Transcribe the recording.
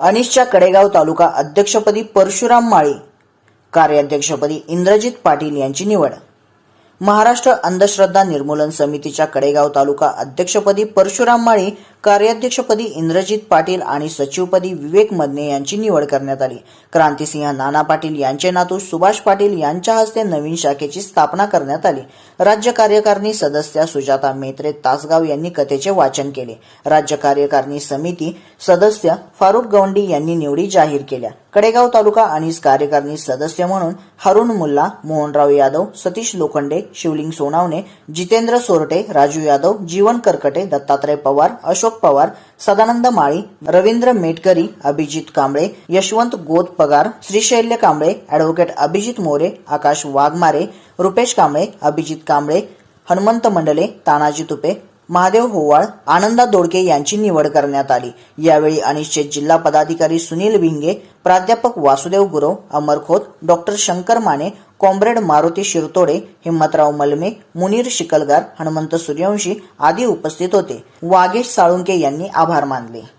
अनिशच्या कडेगाव तालुका अध्यक्षपदी परशुराम माळी कार्याध्यक्षपदी इंद्रजित पाटील यांची निवड. महाराष्ट्र अंधश्रद्धा निर्मूलन समितीच्या कडेगाव तालुका अध्यक्षपदी परशुराम माळी कार्याध्यक्षपदी इंद्रजित पाटील आणि सचिवपदी विवेक मदने यांची निवड करण्यात आली. क्रांतिसिंह नाना पाटील यांचे नातू सुभाष पाटील यांच्या हस्ते नवीन शाखेची स्थापना करण्यात आली. राज्य कार्यकारिणी सदस्या सुजाता मेत्रे तासगाव यांनी कथेचे वाचन केले. राज्य कार्यकारिणी समिती सदस्य फारुख गवंडी यांनी निवडी जाहीर केल्या. कडेगाव तालुका आणि कार्यकारिणी सदस्य म्हणून हरुण मुल्ला मोहनराव यादव सतीश लोखंडे शिवलिंग सोनावणे जितेंद्र सोरटे राजू यादव जीवन करकटे दत्तात्रय पवार अशोक पवार सदानंद माळी रवींद्र मेटकरी अभिजित कांबळे यशवंत गोद पगार श्रीशैल्य कांबळे अॅडव्होकेट अभिजित मोरे आकाश वाघमारे रुपेश कांबळे अभिजित कांबळे हनुमंत मंडले तानाजी तुपे महादेव होवाळ आनंदा दोडके यांची निवड करण्यात आली. यावेळी अनिश्चित जिल्हा पदाधिकारी सुनील विंगे प्राध्यापक वासुदेव गुरव अमर खोत डॉक्टर शंकर माने कॉम्रेड मारुती शिरतोडे हिम्मतराव मलमे मुनीर शिकलगार हनुमंत सूर्यवंशी आदी उपस्थित होते. वागेश साळुंके यांनी आभार मानले.